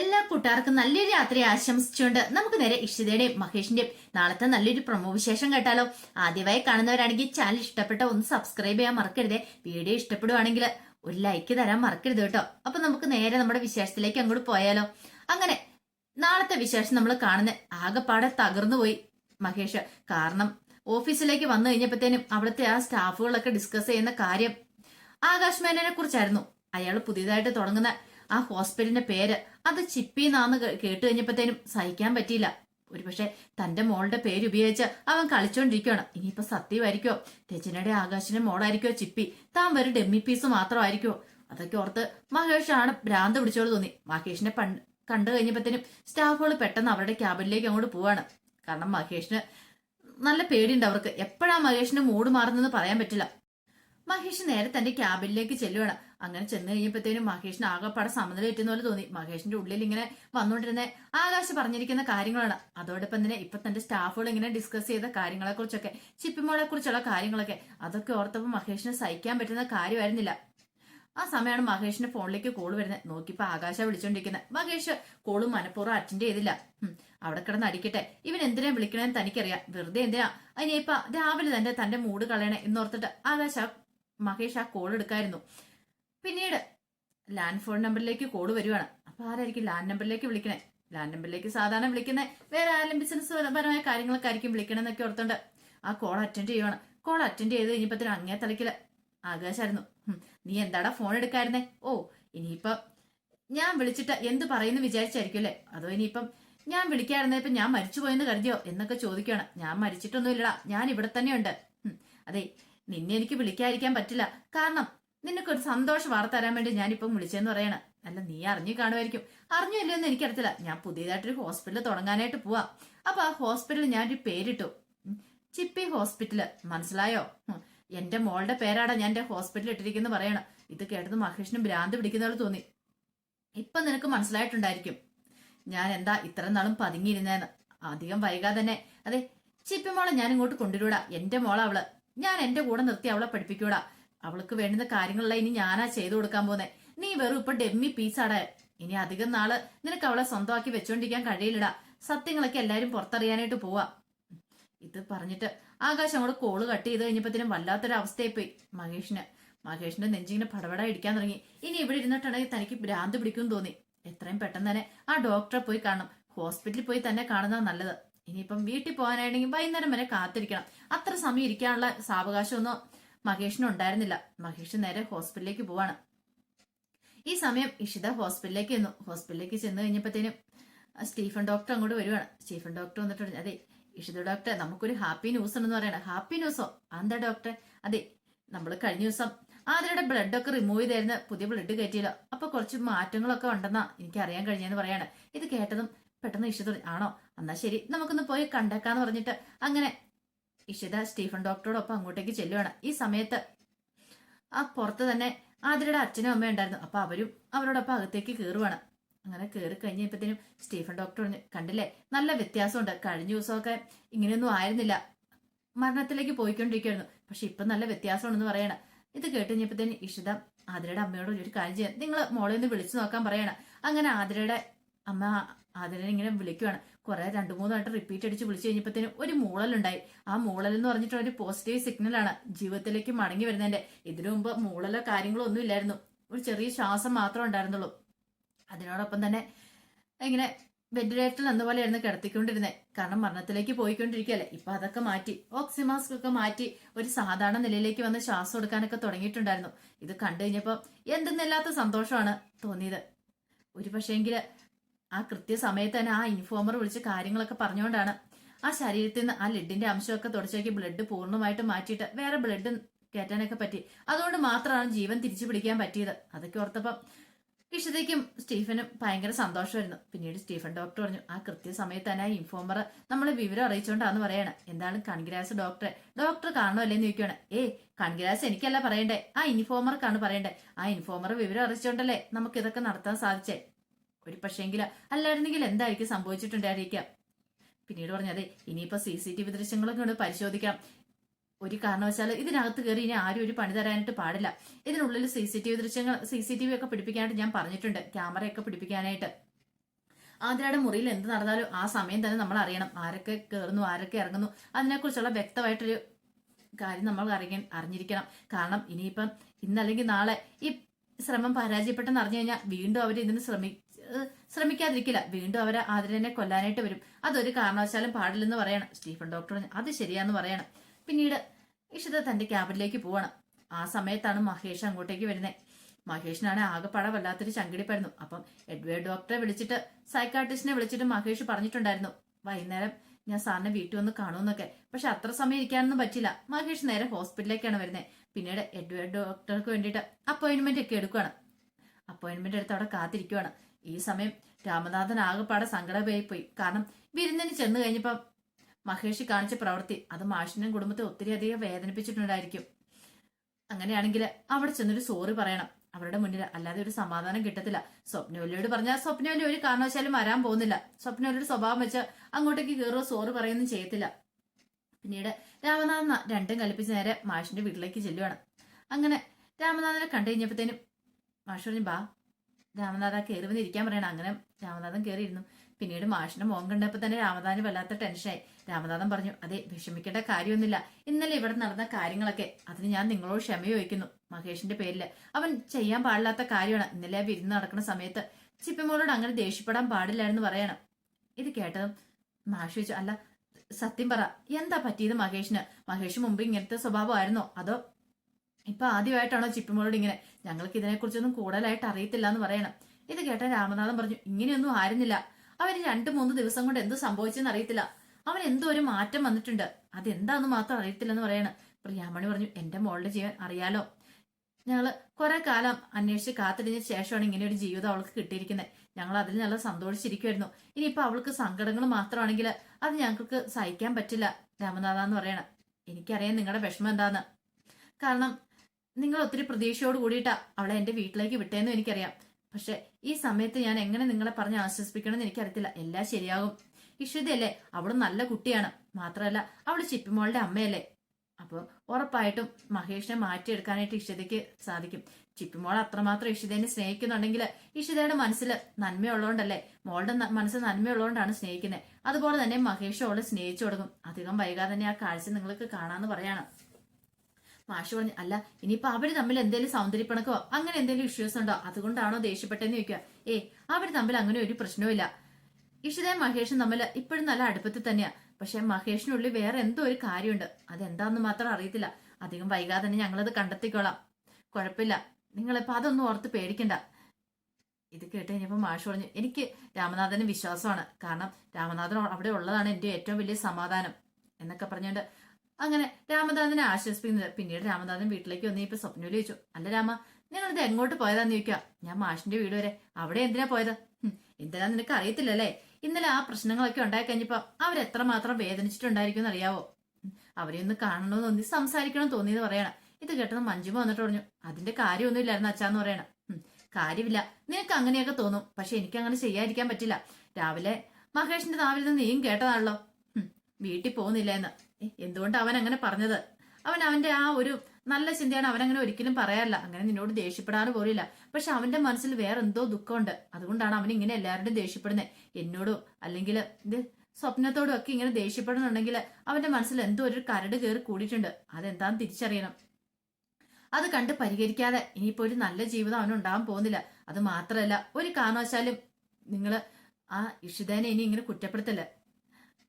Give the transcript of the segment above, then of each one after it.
എല്ലാ കൂട്ടുകാർക്കും നല്ലൊരു യാത്ര ആശംസിച്ചുകൊണ്ട് നമുക്ക് നേരെ ഇഷിതയുടെയും മഹേഷിന്റെയും നാളത്തെ നല്ലൊരു പ്രൊമോ വിശേഷം കേട്ടാലോ. ആദ്യമായി കാണുന്നവരാണെങ്കിൽ ചാനൽ ഇഷ്ടപ്പെട്ട ഒന്ന് സബ്സ്ക്രൈബ് ചെയ്യാൻ മറക്കരുത്. വീഡിയോ ഇഷ്ടപ്പെടുവാണെങ്കിൽ ഒരു ലൈക്ക് തരാൻ മറക്കരുത് കേട്ടോ. അപ്പൊ നമുക്ക് നേരെ നമ്മുടെ വിശേഷത്തിലേക്ക് അങ്ങോട്ട് പോയാലോ. അങ്ങനെ നാളത്തെ വിശേഷം നമ്മൾ കാണുന്ന ആകെപ്പാടെ തകർന്നു പോയി മഹേഷ്. കാരണം ഓഫീസിലേക്ക് വന്നു കഴിഞ്ഞപ്പോഴത്തേനും അവിടുത്തെ ആ സ്റ്റാഫുകളൊക്കെ ഡിസ്കസ് ചെയ്യുന്ന കാര്യം ആകാശ് മേനനെ കുറിച്ചായിരുന്നു. അയാൾ പുതിയതായിട്ട് തുടങ്ങുന്ന ആ ഹോസ്പിറ്റലിന്റെ പേര് അത് ചിപ്പി നാന്ന് കേട്ട് കഴിഞ്ഞപ്പോഴത്തേനും സഹിക്കാൻ പറ്റിയില്ല. ഒരുപക്ഷെ തന്റെ മോളുടെ പേര് ഉപയോഗിച്ച് അവൻ കളിച്ചോണ്ടിരിക്കുകയാണ്. ഇനിയിപ്പോ സത്യമായിരിക്കോ? രചനയുടെ ആകാശിന്റെ മോളായിരിക്കോ ചിപ്പി? താൻ വെറും ഡെമ്മി പീസ് മാത്രമായിരിക്കോ? അതൊക്കെ ഓർത്ത് മഹേഷാണ് ഭ്രാന്ത് പിടിച്ചോട് തോന്നി. മഹേഷിനെ പണ്ട് കണ്ടു കഴിഞ്ഞപ്പോഴത്തേനും സ്റ്റാഫുകൾ പെട്ടെന്ന് അവരുടെ ക്യാബിനിലേക്ക് അങ്ങോട്ട് പോവാണ്. കാരണം മഹേഷിന് നല്ല പേടിയുണ്ട് അവർക്ക്. എപ്പോഴാ മഹേഷിന്റെ മൂഡ് മാറുന്നെന്ന് പറയാൻ പറ്റില്ല. മഹേഷ് നേരെ തന്റെ ക്യാബിനിലേക്ക് ചെല്ലുവാണ്. അങ്ങനെ ചെന്ന് കഴിഞ്ഞപ്പോഴത്തേനും മഹേഷിന് ആകെപ്പാടെ സമനില എറ്റുന്ന പോലെ തോന്നി. മഹേഷിന്റെ ഉള്ളിൽ ഇങ്ങനെ വന്നുകൊണ്ടിരുന്ന ആകാശ് പറഞ്ഞിരിക്കുന്ന കാര്യങ്ങളാണ്. അതോടൊപ്പം തന്നെ ഇപ്പൊ തന്റെ സ്റ്റാഫുകൾ ഇങ്ങനെ ഡിസ്കസ് ചെയ്ത കാര്യങ്ങളെ കുറിച്ചൊക്കെ ചിപ്പിമോളെ കുറിച്ചുള്ള കാര്യങ്ങളൊക്കെ അതൊക്കെ ഓർത്തപ്പോൾ മഹേഷിന് സഹിക്കാൻ പറ്റുന്ന കാര്യമായിരുന്നില്ല. ആ സമയമാണ് മഹേഷിന്റെ ഫോണിലേക്ക് കോൾ വരുന്നത് നോക്കിയപ്പോ ആകാശ വിളിച്ചോണ്ടിരിക്കുന്നത് മഹേഷ് കോൾ മനഃപൂർവം അറ്റൻഡ് ചെയ്തില്ല. അവിടെ കിടന്ന് അടിക്കട്ടെ. ഇവൻ എന്തിനാ വിളിക്കണമെന്ന് തനിക്കറിയാം. വെറുതെ എന്തിനാ? അതിനിപ്പ രാവിലെ തന്നെ തന്റെ മൂഡ് കളയണേ എന്നോർത്തിട്ട് ആകാശ മഹേഷ് ആ കോൾ എടുക്കായിരുന്നു. പിന്നീട് ലാൻഡ് ഫോൺ നമ്പറിലേക്ക് കോഡ് വരുവാണ്. അപ്പൊ ആരായിരിക്കും ലാൻഡ് നമ്പറിലേക്ക് വിളിക്കണേ? ലാൻഡ് നമ്പറിലേക്ക് സാധാരണ വിളിക്കുന്നത് വേറെ ആരെങ്കിലും ബിസിനസ് പരമായ കാര്യങ്ങളൊക്കെ ആയിരിക്കും വിളിക്കണമെന്നൊക്കെ ഓർത്തുണ്ട് ആ കോൾ അറ്റൻഡ് ചെയ്യുവാണ്. കോൾ അറ്റൻഡ് ചെയ്ത് കഴിഞ്ഞപ്പത്തിന് അങ്ങേ തലക്കിൽ ആകാശായിരുന്നു. നീ എന്താടാ ഫോൺ എടുക്കായിരുന്നേ? ഓ ഇനിയിപ്പം ഞാൻ വിളിച്ചിട്ട് എന്ത് പറയുന്നു വിചാരിച്ചായിരിക്കും അല്ലേ? അതോ ഇനിയിപ്പം ഞാൻ വിളിക്കായിരുന്നപ്പോ ഞാൻ മരിച്ചു പോയെന്ന് കരുതിയോ എന്നൊക്കെ ചോദിക്കുകയാണ് ഞാൻ മരിച്ചിട്ടൊന്നുമില്ലടാ ഞാൻ ഇവിടെ തന്നെയുണ്ട്. അതെ നിന്നെ എനിക്ക് വിളിക്കാതിരിക്കാൻ പറ്റില്ല. കാരണം നിനക്ക് ഒരു സന്തോഷ വാർത്ത തരാൻ വേണ്ടി ഞാനിപ്പം വിളിച്ചെന്ന് പറയണം. അല്ല നീ അറിഞ്ഞു കാണുമായിരിക്കും. അറിഞ്ഞില്ലോ എന്ന് എനിക്കറിയത്തില്ല. ഞാൻ പുതിയതായിട്ടൊരു ഹോസ്പിറ്റൽ തുടങ്ങാനായിട്ട് പോവാ. അപ്പൊ ആ ഹോസ്പിറ്റലിൽ ഒരു പേരിട്ടു. ചിപ്പി ഹോസ്പിറ്റൽ. മനസ്സിലായോ? എന്റെ മോളുടെ പേരാടാ ഞാൻ എന്റെ ഹോസ്പിറ്റലിൽ ഇട്ടിരിക്കുന്നു പറയണം. ഇത് കേട്ടത് മഹേഷിനും ഭ്രാന്ത് പിടിക്കുന്ന പോലെ തോന്നി. ഇപ്പൊ നിനക്ക് മനസ്സിലായിട്ടുണ്ടായിരിക്കും. ഞാൻ എന്താ ഇത്ര നാളും പതുങ്ങിയിരുന്നേന്ന്. അധികം വൈകാതെ തന്നെ. അതെ ചിപ്പി മോളെ ഞാൻ ഇങ്ങോട്ട് കൊണ്ടുവരൂടാ. എന്റെ മോളെ അവൾ ഞാൻ എന്റെ കൂടെ നിർത്തി അവളെ പഠിപ്പിക്കൂടാ. അവൾക്ക് വേണ്ടുന്ന കാര്യങ്ങളെല്ലാം ഇനി ഞാനാ ചെയ്തു കൊടുക്കാൻ പോന്നെ. നീ വെറും ഇപ്പൊ ഡെമ്മി പീസാടെ. ഇനി അധികം നാൾ നിനക്ക് അവളെ സ്വന്തമാക്കി വെച്ചോണ്ടിരിക്കാൻ കഴിയില്ലടാ. സത്യങ്ങളൊക്കെ എല്ലാരും പുറത്തറിയാനായിട്ട് പോവാ. ഇത് പറഞ്ഞിട്ട് ആകാശം അങ്ങോട്ട് കോൾ കട്ട് ചെയ്ത് കഴിഞ്ഞപ്പത്തിനും വല്ലാത്തൊരു അവസ്ഥയായി പോയി മഹേഷിന്. മഹേഷിന്റെ നെഞ്ചിങ്ങനെ പടപട ഇടിക്കാൻ തുടങ്ങി. ഇനി ഇവിടെ ഇരുന്നിട്ടുണ്ടെങ്കിൽ തനിക്ക് ഭ്രാന്ത് പിടിക്കും തോന്നി. എത്രയും പെട്ടെന്ന് തന്നെ ആ ഡോക്ടറെ പോയി കാണണം. ഹോസ്പിറ്റലിൽ പോയി തന്നെ കാണുന്നതാണ് നല്ലത്. ഇനിയിപ്പം വീട്ടിൽ പോകാനായിട്ടെങ്കിൽ വൈകുന്നേരം വരെ കാത്തിരിക്കണം. അത്ര സമയം ഇരിക്കാനുള്ള സാവകാശമൊന്നും മഹേഷിന് ഉണ്ടായിരുന്നില്ല. മഹേഷ് നേരെ ഹോസ്പിറ്റലിലേക്ക് പോവാണ്. ഈ സമയം ഇഷിത ഹോസ്പിറ്റലിലേക്ക് ചെന്നു. ഹോസ്പിറ്റലിലേക്ക് ചെന്ന് കഴിഞ്ഞപ്പോഴത്തേനും സ്റ്റീഫൻ ഡോക്ടർ അങ്ങോട്ട് വരുവാണ്. സ്റ്റീഫൻ ഡോക്ടർ വന്നിട്ട് പറഞ്ഞു, അതെ ഇഷിത ഡോക്ടർ നമുക്കൊരു ഹാപ്പി ന്യൂസ് ഉണ്ടെന്ന് പറയണം. ഹാപ്പി ന്യൂസോ? എന്താ ഡോക്ടർ അതെ നമ്മൾ കഴിഞ്ഞ ദിവസം ആദ്യയുടെ ബ്ലഡൊക്കെ റിമൂവ് ചെയ്തായിരുന്നു. പുതിയ ബ്ലഡ് കയറ്റിയില്ല. അപ്പൊ കുറച്ച് മാറ്റങ്ങളൊക്കെ ഉണ്ടെന്നാ എനിക്ക് അറിയാൻ കഴിഞ്ഞെന്ന് പറയാണ്. ഇത് കേട്ടതും പെട്ടെന്ന് ഇഷിത ആണോ? എന്നാ ശരി നമുക്കൊന്ന് പോയി കണ്ടേക്കാന്ന് പറഞ്ഞിട്ട് അങ്ങനെ ഇഷിത സ്റ്റീഫൻ ഡോക്ടറോടൊപ്പം അങ്ങോട്ടേക്ക് ചെല്ലുവാണ്. ഈ സമയത്ത് ആ പുറത്ത് തന്നെ ആതിരയുടെ അച്ഛനും അമ്മയും ഉണ്ടായിരുന്നു. അപ്പൊ അവരും അവരോടൊപ്പം അകത്തേക്ക് കയറുവാണ് അങ്ങനെ കയറി കഴിഞ്ഞപ്പോഴത്തേനും സ്റ്റീഫൻ ഡോക്ടർ കണ്ടില്ലേ നല്ല വ്യത്യാസമുണ്ട്. കഴിഞ്ഞ ദിവസമൊക്കെ ഇങ്ങനെയൊന്നും ആയിരുന്നില്ല. മരണത്തിലേക്ക് പോയിക്കൊണ്ടിരിക്കുകയായിരുന്നു പക്ഷെ ഇപ്പൊ നല്ല വ്യത്യാസമുണ്ടെന്ന് പറയണ. ഇത് കേട്ട് കഴിഞ്ഞപ്പോഴത്തേന് ഇഷിത ആതിരയുടെ അമ്മയോട് ഒരു കാര്യം ചെയ്യാം നിങ്ങൾ മോളെ ഒന്ന് വിളിച്ചു നോക്കാൻ പറയണം. അങ്ങനെ ആതിരയുടെ അമ്മ ആതിരനെ ഇങ്ങനെ വിളിക്കുവാണ്. കുറെ രണ്ടു മൂന്നായിട്ട് റിപ്പീറ്റ് അടിച്ച് വിളിച്ചു കഴിഞ്ഞപ്പോഴത്തേനും ഒരു മൂളലുണ്ടായി. ആ മൂളൽ എന്ന് പറഞ്ഞിട്ട് ഒരു പോസിറ്റീവ് സിഗ്നലാണ് ജീവിതത്തിലേക്ക് മടങ്ങി വരുന്നതിന്റെ ഇതിനു മുമ്പ് മൂളലോ കാര്യങ്ങളോ ഒന്നും ഇല്ലായിരുന്നു. ഒരു ചെറിയ ശ്വാസം മാത്രമേ ഉണ്ടായിരുന്നുള്ളൂ. അതിനോടൊപ്പം തന്നെ ഇങ്ങനെ വെന്റിലേറ്ററിൽ എന്നപോലെയായിരുന്നു കിടത്തിക്കൊണ്ടിരുന്നത് കാരണം മരണത്തിലേക്ക് പോയിക്കൊണ്ടിരിക്കുകയല്ലേ. ഇപ്പൊ അതൊക്കെ മാറ്റി. ഓക്സിമാസ്ക് ഒക്കെ മാറ്റി ഒരു സാധാരണ നിലയിലേക്ക് വന്ന് ശ്വാസം എടുക്കാനൊക്കെ തുടങ്ങിയിട്ടുണ്ടായിരുന്നു. ഇത് കണ്ടു കഴിഞ്ഞപ്പോ എന്തെന്നില്ലാത്ത സന്തോഷമാണ് തോന്നിയത്. ഒരു പക്ഷേങ്കിൽ ആ കൃത്യസമയത്ത് തന്നെ ആ ഇൻഫോമർ വിളിച്ച് കാര്യങ്ങളൊക്കെ പറഞ്ഞുകൊണ്ടാണ് ആ ശരീരത്തിൽ നിന്ന് ആ ലെഡിന്റെ അംശമൊക്കെ തുടച്ചേക്ക് ബ്ലഡ് പൂർണമായിട്ട് മാറ്റിയിട്ട് വേറെ ബ്ലഡ് കയറ്റാനൊക്കെ പറ്റി. അതുകൊണ്ട് മാത്രമാണ് ജീവൻ തിരിച്ചു പിടിക്കാൻ പറ്റിയത്. അതൊക്കെ ഓർത്തപ്പം ഇഷിതയ്ക്കും സ്റ്റീഫനും ഭയങ്കര സന്തോഷമായിരുന്നു. പിന്നീട് സ്റ്റീഫൻ ഡോക്ടർ പറഞ്ഞു ആ കൃത്യസമയത്ത് തന്നെ ആ ഇൻഫോമർ നമ്മളെ വിവരം അറിയിച്ചുകൊണ്ടാന്ന് പറയണ. എന്താണ് കൺഗ്രാസ് ഡോക്ടറെ ഡോക്ടർ കാണുമല്ലേന്ന് ചോദിക്കുകയാണ് ഏ കൺഗ്രാസ് എനിക്കല്ല പറയണ്ടേ? ആ ഇൻഫോമർക്കാണ് പറയണ്ടേ? ആ ഇൻഫോമർ വിവരം അറിയിച്ചോണ്ടല്ലേ നമുക്ക് ഇതൊക്കെ നടത്താൻ സാധിച്ചേ? ഒരു പക്ഷേങ്കിൽ അല്ലായിരുന്നെങ്കിൽ എന്തായിരിക്കും സംഭവിച്ചിട്ടുണ്ടായിരിക്കാം പിന്നീട് പറഞ്ഞത് ഇനിയിപ്പോ സി സി ടി വി ദൃശ്യങ്ങളൊക്കെ കൊണ്ട് പരിശോധിക്കാം. ഒരു കാരണവശാൽ ഇതിനകത്ത് കയറി ഇനി ആരും ഒരു പണി തരാനായിട്ട് പാടില്ല. ഇതിനുള്ളിൽ സി സി ടി വി ദൃശ്യങ്ങൾ സി സി ടി വി ഒക്കെ പിടിപ്പിക്കാനായിട്ട് ഞാൻ പറഞ്ഞിട്ടുണ്ട് ക്യാമറയൊക്കെ പിടിപ്പിക്കാനായിട്ട്. ആതിരയുടെ മുറിയിൽ എന്ത് നടന്നാലും ആ സമയം തന്നെ നമ്മൾ അറിയണം. ആരൊക്കെ കയറുന്നു ആരൊക്കെ ഇറങ്ങുന്നു അതിനെക്കുറിച്ചുള്ള വ്യക്തമായിട്ടൊരു കാര്യം നമ്മൾ അറിയാൻ അറിഞ്ഞിരിക്കണം. കാരണം ഇനിയിപ്പം ഇന്നല്ലെങ്കിൽ നാളെ ഈ ശ്രമം പരാജയപ്പെട്ടെന്ന് അറിഞ്ഞു കഴിഞ്ഞാൽ വീണ്ടും അവർ ഇതിന് ശ്രമി ശ്രമിക്കാതിരിക്കില്ല. വീണ്ടും അവരെ ആതിരനെ കൊല്ലാനായിട്ട് വരും. അതൊരു കാരണവശാലും പാടില്ലെന്ന് പറയണം. സ്റ്റീഫൻ ഡോക്ടർ അത് ശരിയാന്ന് പറയണം. പിന്നീട് ഇഷിത തന്റെ ക്യാബിനിലേക്ക് പോവണം. ആ സമയത്താണ് മഹേഷ് അങ്ങോട്ടേക്ക് വരുന്നത് മഹേഷിനാണ് ആകെപ്പാടെ വല്ലാത്തൊരു ചങ്കിടിപ്പായിരുന്നു അപ്പം എഡ്വേർഡ് ഡോക്ടറെ വിളിച്ചിട്ട് സൈക്കാട്രിസ്റ്റിനെ വിളിച്ചിട്ട് മഹേഷ് പറഞ്ഞിട്ടുണ്ടായിരുന്നു വൈകുന്നേരം ഞാൻ സാറിനെ വീട്ടിൽ വന്ന് കാണുമെന്നൊക്കെ. പക്ഷെ അത്ര സമയം ഇരിക്കാനൊന്നും പറ്റില്ല മഹേഷ് നേരെ ഹോസ്പിറ്റലിലേക്കാണ് വരുന്നത് പിന്നീട് എഡ്വേർഡ് ഡോക്ടർക്ക് വേണ്ടിയിട്ട് അപ്പോയിന്റ്മെന്റ് ഒക്കെ എടുക്കുകയാണ് അപ്പോയിന്റ്മെന്റ് എടുത്ത് അവിടെ കാത്തിരിക്കുവാണ്. ഈ സമയം രാമനാഥൻ ആകെപ്പാടെ സങ്കടമായി പോയി കാരണം വിരുന്നിന് ചെന്ന് കഴിഞ്ഞപ്പം മഹേഷ് കാണിച്ച പ്രവൃത്തി അത് മാഷിനും കുടുംബത്തെ ഒത്തിരി അധികം വേദനിപ്പിച്ചിട്ടുണ്ടായിരിക്കും. അങ്ങനെയാണെങ്കിൽ അവിടെ ചെന്നൊരു സോറി പറയണം. അവരുടെ മുന്നിൽ അല്ലാതെ ഒരു സമാധാനം കിട്ടത്തില്ല. സ്വപ്നവല്ലിയോട് പറഞ്ഞാൽ സ്വപ്നവല്ലി ഒരു കാരണവശാലും വരാൻ പോകുന്നില്ല. സ്വപ്നവല്ലിയുടെ സ്വഭാവം വെച്ച് അങ്ങോട്ടേക്ക് കയറുക സോറി പറയൊന്നും ചെയ്യത്തില്ല. പിന്നീട് രാമനാഥൻ രണ്ടും കൽപ്പിച്ച് നേരെ മാഷിന്റെ വീട്ടിലേക്ക് ചെല്ലുവാണ്. അങ്ങനെ രാമനാഥനെ കണ്ടു കഴിഞ്ഞപ്പോഴത്തേനും മാഷ് പറഞ്ഞു ബാ രാമനാഥ കയറി വന്ന് ഇരിക്കാൻ പറയണം. അങ്ങനെ രാമനാഥൻ കയറിയിരുന്നു പിന്നീട് മാഷിന്റെ മോൻ കണ്ടപ്പോൾ തന്നെ രാമനാഥന് വല്ലാത്ത ടെൻഷനായി രാമനാഥൻ പറഞ്ഞു അതെ വിഷമിക്കേണ്ട കാര്യമൊന്നുമില്ല. ഇന്നലെ ഇവിടെ നടന്ന കാര്യങ്ങളൊക്കെ അതിന് ഞാൻ നിങ്ങളോട് ക്ഷമ ചോദിക്കുന്നു. മഹേഷിന്റെ പേരിൽ അവൻ ചെയ്യാൻ പാടില്ലാത്ത കാര്യമാണ്. ഇന്നലെ ആ വിരുന്ന് നടക്കുന്ന സമയത്ത് ചിപ്പിമോളോട് അങ്ങനെ ദേഷ്യപ്പെടാൻ പാടില്ല എന്ന് പറയണം. ഇത് കേട്ടതും മാഷ് ചോദിച്ചു അല്ല സത്യം പറ എന്താ പറ്റിയത് മഹേഷിന്? മഹേഷ് മുമ്പ് ഇങ്ങനത്തെ സ്വഭാവമായിരുന്നോ? അതോ ഇപ്പൊ ആദ്യമായിട്ടാണോ ചിപ്പിമോളോട് ഇങ്ങനെ ഞങ്ങൾക്ക് ഇതിനെക്കുറിച്ചൊന്നും കൂടുതലായിട്ട് അറിയത്തില്ല എന്ന് പറയണം. ഇത് കേട്ട രാമനാഥൻ പറഞ്ഞു ഇങ്ങനെയൊന്നും ആയിരുന്നില്ല. അവന് രണ്ടു മൂന്ന് ദിവസം കൊണ്ട് എന്ത് സംഭവിച്ചെന്ന് അറിയത്തില്ല. അവൻ എന്തോ ഒരു മാറ്റം വന്നിട്ടുണ്ട്. അതെന്താന്ന് മാത്രം അറിയത്തില്ലെന്ന് പറയണം. പ്രിയാമണി പറഞ്ഞു എന്റെ മോളുടെ ജീവൻ അറിയാലോ. ഞങ്ങൾ കുറെ കാലം അന്വേഷിച്ച് കാത്തിരിഞ്ഞ ശേഷമാണ് ഇങ്ങനെ ഒരു ജീവിതം അവൾക്ക് കിട്ടിയിരിക്കുന്നത് ഞങ്ങൾ അതിൽ നല്ല സന്തോഷിച്ചിരിക്കുമായിരുന്നു ഇനിയിപ്പോ അവൾക്ക് സങ്കടങ്ങൾ മാത്രമാണെങ്കിൽ അത് ഞങ്ങൾക്ക് സഹിക്കാൻ പറ്റില്ല രാമനാഥ എന്ന് പറയണം. എനിക്കറിയാം നിങ്ങളുടെ വിഷമം എന്താന്ന്. കാരണം നിങ്ങൾ ഒത്തിരി പ്രതീക്ഷയോട് കൂടിയിട്ടാ അവളെ എന്റെ വീട്ടിലേക്ക് വിട്ടേന്നും എനിക്കറിയാം. പക്ഷെ ഈ സമയത്ത് ഞാൻ എങ്ങനെ നിങ്ങളെ പറഞ്ഞ് ആശ്വസിപ്പിക്കണമെന്ന് എനിക്കറിയത്തില്ല. എല്ലാം ശരിയാകും. ഇഷിതയല്ലേ അവൾ നല്ല കുട്ടിയാണ്. മാത്രമല്ല അവൾ ചിപ്പിമോളുടെ അമ്മയല്ലേ. അപ്പോൾ ഉറപ്പായിട്ടും മഹേഷിനെ മാറ്റിയെടുക്കാനായിട്ട് ഇഷിതയ്ക്ക് സാധിക്കും. ചിപ്പിമോൾ അത്രമാത്രം ഇഷിതേനെ സ്നേഹിക്കുന്നുണ്ടെങ്കിൽ ഇഷിതയുടെ മനസ്സിൽ നന്മയുള്ളതുകൊണ്ടല്ലേ മോളുടെ മനസ്സിൽ മനസ്സ് നന്മയുള്ളതുകൊണ്ടാണ് സ്നേഹിക്കുന്നത് അതുപോലെ തന്നെ മഹേഷ് അവളെ സ്നേഹിച്ചു തുടങ്ങും അധികം വൈകാതെ തന്നെ ആ കാഴ്ച നിങ്ങൾക്ക് കാണാന്ന് പറയാണ്. മാഷ് പറഞ്ഞു അല്ല ഇനിയിപ്പോ അവർ തമ്മിൽ എന്തെങ്കിലും സൗന്ദര്യപ്പിണക്കോ അങ്ങനെ എന്തെങ്കിലും ഇഷ്യൂസ് ഉണ്ടോ? അതുകൊണ്ടാണോ ദേഷ്യപ്പെട്ടെന്ന് ചോദിക്കുക. ഏ അവർ തമ്മിൽ അങ്ങനെ ഒരു പ്രശ്നവുമില്ല ഇഷിതയും മഹേഷും തമ്മിൽ ഇപ്പോഴും നല്ല അടുപ്പത്തിൽ തന്നെയാ. പക്ഷെ മഹേഷിനുള്ളിൽ വേറെ എന്തോ ഒരു കാര്യമുണ്ട്. അതെന്താന്ന് മാത്രം അറിയത്തില്ല. അധികം വൈകാതെ തന്നെ ഞങ്ങളത് കണ്ടെത്തിക്കോളാം. കുഴപ്പമില്ല. നിങ്ങളിപ്പോ അതൊന്നും ഓർത്ത് പേടിക്കണ്ട. ഇത് കേട്ട് കഴിഞ്ഞപ്പോൾ മാഷ് പറഞ്ഞു എനിക്ക് രാമനാഥന് വിശ്വാസമാണ്. കാരണം രാമനാഥൻ അവിടെ ഉള്ളതാണ് എന്റെ ഏറ്റവും വലിയ സമാധാനം. എന്നൊക്കെ പറഞ്ഞുകൊണ്ട് അങ്ങനെ രാമനാഥനെ ആശ്വസിപ്പിക്കുന്നത്. പിന്നീട് രാമദാസൻ വീട്ടിലേക്ക് വന്ന് ഇപ്പൊ സ്വപ്നയിൽ ചോദിച്ചു. അല്ല രാമ നിങ്ങൾ ഇത് എങ്ങോട്ട് പോയതാന്ന് ചോദിക്കുക ഞാൻ മാഷിന്റെ വീട് വരെ. അവിടെ എന്തിനാ പോയത്? എന്തിനാ നിനക്ക് അറിയത്തില്ലല്ലേ? ഇന്നലെ ആ പ്രശ്നങ്ങളൊക്കെ ഉണ്ടായി കഴിഞ്ഞപ്പോ അവരെത്രമാത്രം വേദനിച്ചിട്ടുണ്ടായിരിക്കും ഉം, അവരെ ഒന്ന് കാണണമെന്ന് തോന്നി സംസാരിക്കണം തോന്നിയെന്ന് പറയണം. ഇത് കേട്ടത് മഞ്ജുമ വന്നിട്ട് പറഞ്ഞു അതിന്റെ കാര്യമൊന്നും ഇല്ലായിരുന്നു അച്ഛാന്ന് പറയണം. കാര്യമില്ല. നിനക്ക് അങ്ങനെയൊക്കെ തോന്നും. പക്ഷെ എനിക്ക് അങ്ങനെ ചെയ്യാതിരിക്കാൻ പറ്റില്ല. രാവിലെ മഹേഷിന്റെ നാവിൽ നിന്ന് നീയും കേട്ടതാണല്ലോ. വീട്ടിൽ പോകുന്നില്ല എന്ന്. എന്തുകൊണ്ട് അവൻ അങ്ങനെ പറഞ്ഞത്? അവൻ അവന്റെ ആ ഒരു നല്ല ചിന്തയാണ് അവനങ്ങനെ ഒരിക്കലും പറയാറില്ല. അങ്ങനെ നിന്നോട് ദേഷ്യപ്പെടാറ് പോലില്ല. പക്ഷെ അവന്റെ മനസ്സിൽ വേറെ എന്തോ ദുഃഖമുണ്ട്. അതുകൊണ്ടാണ് അവൻ ഇങ്ങനെ എല്ലാവരുടെയും ദേഷ്യപ്പെടുന്നത് എന്നോടോ അല്ലെങ്കിൽ ഇത് സ്വപ്നത്തോടും ഒക്കെ ഇങ്ങനെ ദേഷ്യപ്പെടുന്നുണ്ടെങ്കിൽ അവന്റെ മനസ്സിൽ എന്തോ ഒരു കരട് കയറി കൂടിയിട്ടുണ്ട്. അതെന്താന്ന് തിരിച്ചറിയണം. അത് കണ്ട് പരിഹരിക്കാതെ ഇനിയിപ്പോ ഒരു നല്ല ജീവിതം അവനുണ്ടാകാൻ പോകുന്നില്ല. അത് മാത്രമല്ല ഒരു കാരണവശാലും നിങ്ങൾ ആ ഇഷിതേനെ ഇനി ഇങ്ങനെ കുറ്റപ്പെടുത്തല്ല?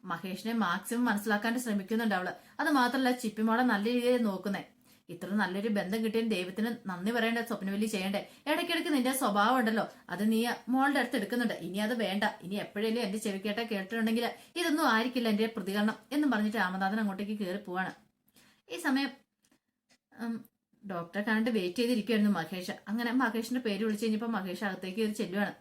മഹേഷിനെ മാക്സിമം മനസ്സിലാക്കാൻ ശ്രമിക്കുന്നുണ്ട് അവൾ. അത് മാത്രമല്ല ചിപ്പിമോളെ നല്ല രീതിയിൽ നോക്കുന്നേ. ഇത്ര നല്ലൊരു ബന്ധം കിട്ടിയ ദൈവത്തിന് നന്ദി പറയേണ്ട സ്വപ്നവല്ലി ചെയ്യണ്ടേ? ഇടയ്ക്കിടയ്ക്ക് നിന്റെ സ്വഭാവം ഉണ്ടല്ലോ അത് നീ മോളുടെ അടുത്ത് എടുക്കുന്നുണ്ട്. ഇനി അത് വേണ്ട. ഇനി എപ്പോഴേലും എന്റെ ചെവി കേട്ട കേട്ടിട്ടുണ്ടെങ്കിൽ ഇതൊന്നും ആയിരിക്കില്ല എന്റെ പ്രതികരണം എന്ന് പറഞ്ഞിട്ട് രാമനാഥൻ അങ്ങോട്ടേക്ക് കയറി പോവാണ്. ഈ സമയം ഡോക്ടറെ കണ്ടിട്ട് വെയിറ്റ് ചെയ്തിരിക്കുമായിരുന്നു മഹേഷ്. അങ്ങനെ മഹേഷിന്റെ പേര് വിളിച്ചു കഴിഞ്ഞപ്പോ മഹേഷ് അകത്തേക്ക് കയറി ചെല്ലുവാണ്.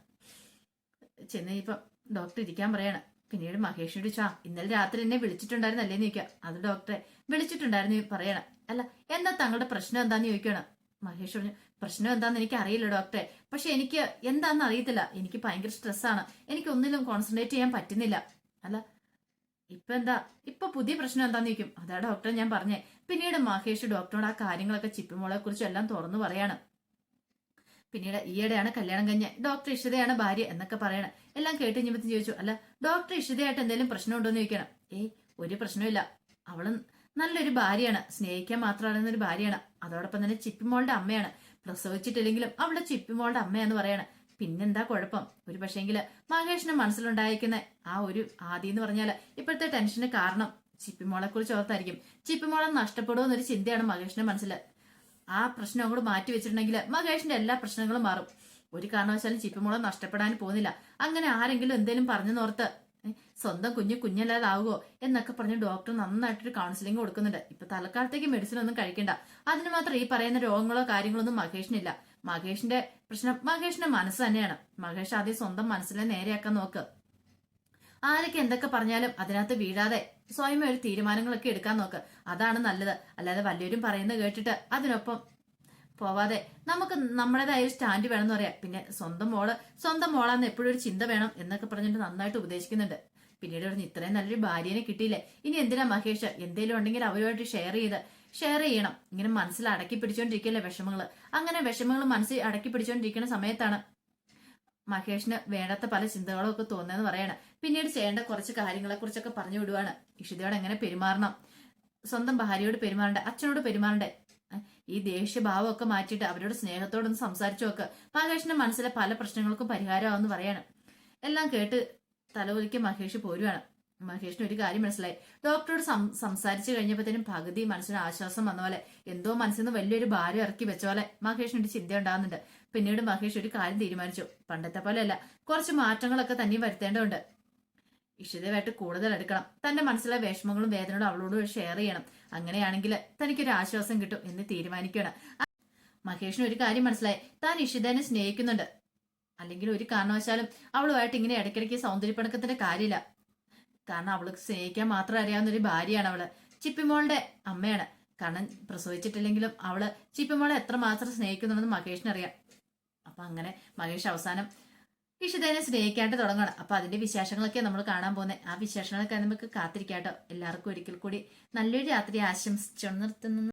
ചെന്ന് കഴിഞ്ഞപ്പോ ഡോക്ടർ ഇരിക്കാൻ പറയാണ്. പിന്നീട് മഹേഷിനോട് ചാ ഇന്നലെ രാത്രി എന്നെ വിളിച്ചിട്ടുണ്ടായിരുന്നല്ലേ ചോദിക്കുക. അത് ഡോക്ടറെ വിളിച്ചിട്ടുണ്ടായിരുന്നു പറയണം. അല്ല എന്താ തങ്ങളുടെ പ്രശ്നം എന്താന്ന് ചോദിക്കണം മഹേഷ് പറഞ്ഞു പ്രശ്നം എന്താണെന്ന് എനിക്ക് അറിയില്ല ഡോക്ടറെ. പക്ഷെ എനിക്ക് എന്താണെന്ന് അറിയത്തില്ല. എനിക്ക് ഭയങ്കര സ്ട്രെസ്സാണ് എനിക്ക് ഒന്നിലും കോൺസെൻട്രേറ്റ് ചെയ്യാൻ പറ്റുന്നില്ല. അല്ല ഇപ്പൊ എന്താ? ഇപ്പൊ പുതിയ പ്രശ്നം എന്താന്ന് ചോദിക്കും. അതാ ഡോക്ടറെ ഞാൻ പറഞ്ഞേ. പിന്നീട് മഹേഷ് ഡോക്ടറോട് ആ കാര്യങ്ങളൊക്കെ ചിപ്പിമോളെ കുറിച്ച് എല്ലാം തുറന്നു പറയാണ്. പിന്നീട് ഈയിടെയാണ് കല്യാണം കഴിഞ്ഞ ഡോക്ടർ ഇഷിതയാണ് ഭാര്യ എന്നൊക്കെ പറയണം. എല്ലാം കേട്ട് കഴിഞ്ഞപ്പോൾ ചോദിച്ചു അല്ല ഡോക്ടർ ഇഷിതയായിട്ട് എന്തെങ്കിലും പ്രശ്നമുണ്ടോ എന്ന് ചോദിക്കണം. ഏയ് ഒരു പ്രശ്നമില്ല അവൾ നല്ലൊരു ഭാര്യയാണ്. സ്നേഹിക്കാൻ മാത്രം അറിയുന്ന ഒരു ഭാര്യയാണ്. അതോടൊപ്പം തന്നെ ചിപ്പിമോളുടെ അമ്മയാണ്. പ്രസവിച്ചിട്ടില്ലെങ്കിലും അവളുടെ ചിപ്പിമോളുടെ അമ്മയാന്ന് പറയാണ്. പിന്നെന്താ കുഴപ്പം? ഒരു പക്ഷേങ്കിൽ മഹേഷിന് മനസ്സിലുണ്ടായിരിക്കുന്ന ആ ഒരു ആദി എന്ന് പറഞ്ഞാൽ ഇപ്പോഴത്തെ ടെൻഷന് കാരണം ചിപ്പിമോളെ കുറിച്ച് ഓർത്തായിരിക്കും. ചിപ്പിമോളെ നഷ്ടപ്പെടുമോ എന്നൊരു ചിന്തയാണ് മഹേഷിന്റെ മനസ്സിൽ ആ പ്രശ്നം അങ്ങോട്ട് മാറ്റി വെച്ചിട്ടുണ്ടെങ്കിൽ മഹേഷിന്റെ എല്ലാ പ്രശ്നങ്ങളും മാറും. ഒരു കാരണവശാലും ചിപ്പിമോളെ നഷ്ടപ്പെടാൻ പോകുന്നില്ല. അങ്ങനെ ആരെങ്കിലും എന്തേലും പറഞ്ഞു നോർത്ത് സ്വന്തം കുഞ്ഞ് കുഞ്ഞല്ലാതാവുമോ എന്നൊക്കെ പറഞ്ഞ് ഡോക്ടർ നന്നായിട്ടൊരു കൗൺസിലിംഗ് കൊടുക്കുന്നുണ്ട്. ഇപ്പൊ തൽക്കാലത്തേക്ക് മെഡിസിൻ ഒന്നും കഴിക്കണ്ട. അതിന് മാത്രം ഈ പറയുന്ന രോഗങ്ങളോ കാര്യങ്ങളോ ഒന്നും മഹേഷിനില്ല. മഹേഷിന്റെ പ്രശ്നം മഹേഷിന്റെ മനസ്സ് തന്നെയാണ്. മഹേഷ് ആദ്യം സ്വന്തം മനസ്സിനെ നേരെയാക്കാൻ നോക്ക്. ആരൊക്കെ എന്തൊക്കെ പറഞ്ഞാലും അതിനകത്ത് വീഴാതെ സ്വയം ഒരു തീരുമാനങ്ങളൊക്കെ എടുക്കാൻ നോക്ക്. അതാണ് നല്ലത്. അല്ലാതെ വല്ലവരും പറയുന്നത് കേട്ടിട്ട് അതിനൊപ്പം പോവാതെ നമുക്ക് നമ്മുടേതായ ഒരു സ്റ്റാൻഡ് വേണമെന്ന് പറയാം. പിന്നെ സ്വന്തം മോൾ സ്വന്തം മോളാന്ന് എപ്പോഴും ഒരു ചിന്ത വേണം എന്നൊക്കെ പറഞ്ഞിട്ട് നന്നായിട്ട് ഉപദേശിക്കുന്നുണ്ട്. പിന്നീട് പറഞ്ഞ് ഇത്രയും നല്ലൊരു ഭാര്യനെ കിട്ടിയില്ലേ? ഇനി എന്തിനാ മഹേഷ്? എന്തേലും ഉണ്ടെങ്കിൽ അവരുമായിട്ട് ഷെയർ ചെയ്ത് ഷെയർ ചെയ്യണം. ഇങ്ങനെ മനസ്സിൽ അടക്കി പിടിച്ചോണ്ടിരിക്കല്ലേ വിഷമങ്ങൾ അങ്ങനെ വിഷമങ്ങൾ മനസ്സിൽ അടക്കി പിടിച്ചോണ്ടിരിക്കുന്ന സമയത്താണ് മഹേഷിന് വേണ്ടാത്ത പല ചിന്തകളും ഒക്കെ തോന്നുന്നതെന്ന് പറയാണ്. പിന്നീട് ചെയ്യേണ്ട കുറച്ച് കാര്യങ്ങളെ കുറിച്ചൊക്കെ പറഞ്ഞു വിടുവാണ്. ഇഷിതയോട് എങ്ങനെ പെരുമാറണം? സ്വന്തം ഭാര്യയോട് പെരുമാറണ്ടേ? അച്ഛനോട് പെരുമാറണ്ടേ? ഈ ദേഷ്യഭാവമൊക്കെ മാറ്റിയിട്ട് അവരോട് സ്നേഹത്തോടൊന്ന് സംസാരിച്ചു നോക്ക്. മഹേഷിന്റെ മനസ്സിലെ പല പ്രശ്നങ്ങൾക്കും പരിഹാരമാവെന്ന് പറയാണ്. എല്ലാം കേട്ട് തലവലിക്ക് മഹേഷ് പോരുവാണ്. മഹേഷിന് ഒരു കാര്യം മനസ്സിലായി. ഡോക്ടറോട് സംസാരിച്ചു കഴിഞ്ഞപ്പോഴത്തേനും പകുതി മനസ്സിന് ആശ്വാസം വന്ന പോലെ എന്തോ മനസ്സിൽ നിന്ന് വലിയൊരു ഭാരം ഇറക്കി വെച്ച പോലെ മഹേഷിന് ഒരു ചിന്ത ഉണ്ടാകുന്നുണ്ട്. പിന്നീട് മഹേഷ് ഒരു കാര്യം തീരുമാനിച്ചു. പണ്ടത്തെ പോലെയല്ല. കുറച്ച് മാറ്റങ്ങളൊക്കെ തന്നെ വരുത്തേണ്ടതുണ്ട്. ഇഷിതയുമായിട്ട് കൂടുതൽ എടുക്കണം. തന്റെ മനസ്സിലെ വിഷമങ്ങളും വേദനകളും അവളോട് ഷെയർ ചെയ്യണം. അങ്ങനെയാണെങ്കിൽ തനിക്കൊരു ആശ്വാസം കിട്ടും എന്ന് തീരുമാനിക്കുകയാണ്. മഹേഷിന് ഒരു കാര്യം മനസ്സിലായി. താൻ ഇഷിതനെ സ്നേഹിക്കുന്നുണ്ട്. അല്ലെങ്കിൽ ഒരു കാരണവശാലും അവളുമായിട്ട് ഇങ്ങനെ ഇടയ്ക്കിടയ്ക്ക് സൗന്ദര്യപ്പണക്കത്തിന്റെ കാര്യമില്ല. കാരണം അവൾക്ക് സ്നേഹിക്കാൻ മാത്രം അറിയാവുന്ന ഒരു ഭാര്യയാണ് അവൾ. ചിപ്പിമോളുടെ അമ്മയാണ്. കാരണം പ്രസവിച്ചിട്ടില്ലെങ്കിലും അവൾ ചിപ്പിമോളെ എത്രമാത്രം സ്നേഹിക്കുന്നുണ്ടെന്ന് മഹേഷിന് അറിയാം അപ്പൊ അങ്ങനെ മഹേഷ് അവസാനം ഇഷിതേനെ സ്നേഹിക്കാണ്ട് തുടങ്ങണം. അപ്പൊ അതിന്റെ വിശേഷങ്ങളൊക്കെ നമ്മൾ കാണാൻ പോകുന്നത് ആ വിശേഷങ്ങളൊക്കെ നമുക്ക് കാത്തിരിക്കാട്ടോ. എല്ലാവർക്കും ഒരിക്കൽ കൂടി നല്ലൊരു രാത്രി ആശംസിച്ചു നിർത്തുന്നു